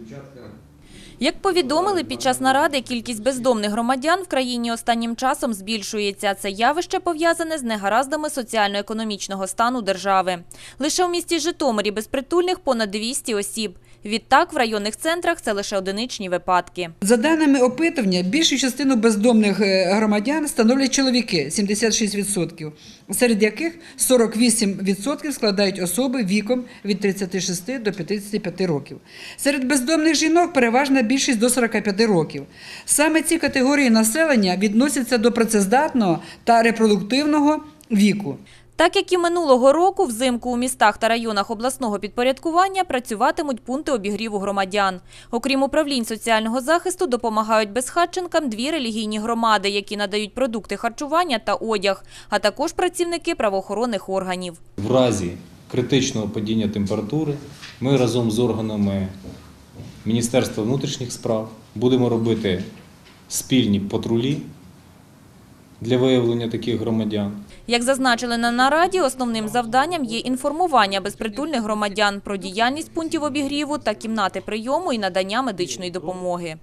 Спочатку як повідомили під час наради, кількість бездомних громадян в країні останнім часом збільшується. Це явище пов'язане з негараздами соціально-економічного стану держави. Лише у місті Житомирі безпритульних понад 200 осіб. Відтак в районних центрах це лише одиничні випадки. За даними опитування, більшу частину бездомних е, громадян становлять чоловіки 76%, серед яких 48% складають особи віком від 36 до 55 років. Серед бездомних жінок переважна більшість до 45 років. Саме ці категорії населення відносяться до працездатного та репродуктивного віку. Так як і минулого року, взимку у містах та районах обласного підпорядкування працюватимуть пункти обігріву громадян. Окрім управлінь соціального захисту, допомагають безхатченкам дві релігійні громади, які надають продукти харчування та одяг, а також працівники правоохоронних органів. В разі критичного падіння температури ми разом з органами Міністерства внутрішніх справ будемо робити спільні патрулі для виявлення таких громадян. Як зазначили на нараді, основним завданням є інформування безпритульних громадян про діяльність пунктів обігріву та кімнати прийому і надання медичної допомоги.